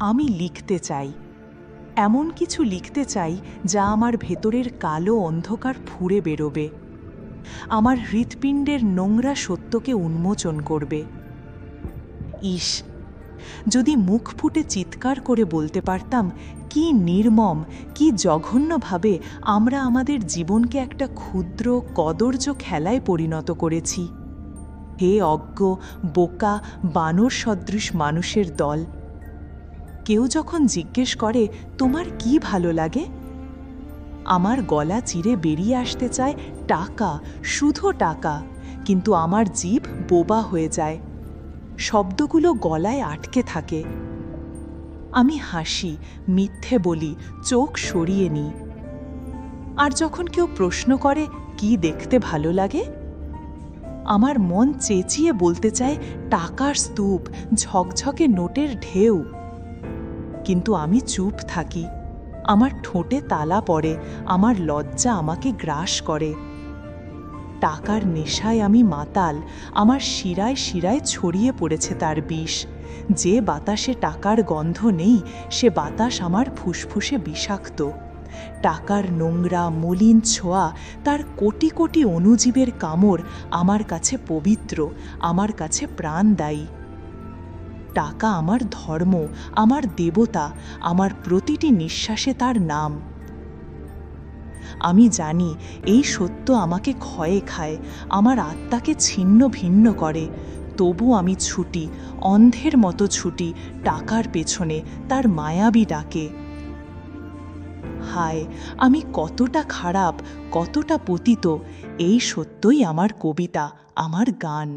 আমি লিখতে চাই। এমন কিছু লিখতে চাই যা আমার ভেতরের কালো অন্ধকার ফুঁড়ে বেরোবে। আমার হৃৎপিণ্ডের নোংরা সত্যকে উন্মোচন করবে। ইস, যদি মুখ ফুটে চিৎকার করে বলতে পারতাম, কি নির্মম, কি জঘন্যভাবে আমরা আমাদের জীবনকে একটা ক্ষুদ্র কদর্য খেলায় পরিণত করেছি। হে অজ্ঞ, বোকা বানর সদৃশ মানুষের দল। কেউ যখন জিজ্ঞেস করে, তোমার কি ভালো লাগে? আমার গলা চিরে বেরিয়ে আসতে চায়, টাকা, শুধু টাকা। কিন্তু আমার জিভ বোবা হয়ে যায়। শব্দগুলো গলায় আটকে থাকে। আমি হাসি, মিথ্যে বলি, চোখ সরিয়ে নিই। আর যখন কেউ প্রশ্ন করে, কি দেখতে ভালো লাগে? আমার মন চেঁচিয়ে বলতে চায়, টাকার স্তূপ, ঝকঝকে নোটের ঢেউ। কিন্তু আমি চুপ থাকি। আমার ঠোঁটে তালা পড়ে, আমার লজ্জা আমাকে গ্রাস করে। টাকার নেশায় আমি মাতাল, আমার শিরায় শিরায় ছড়িয়ে পড়েছে তার বিষ। যে বাতাসে টাকার গন্ধ নেই, সে বাতাস আমার ফুসফুসে বিষাক্ত। টাকার নোংরা, মলিন ছোঁয়া, তার কোটি কোটি অণুজীবের কামড় আমার কাছে পবিত্র, আমার কাছে প্রাণদায়ী। টাকা আমার ধর্ম, আমার দেবতা, আমার প্রতিটি নিঃশ্বাসে তার নাম। আমি জানি, এই সত্য আমাকে ক্ষয়ে খায়, আমার আত্মাকে ছিন্ন ভিন্ন করে। তবু আমি ছুটি, অন্ধের মতো ছুটি, টাকার পেছনে তার মায়াবী ডাকে। হায়, আমি কতটা খারাপ, কতটা পতিত, এই সত্যই আমার কবিতা, আমার গান।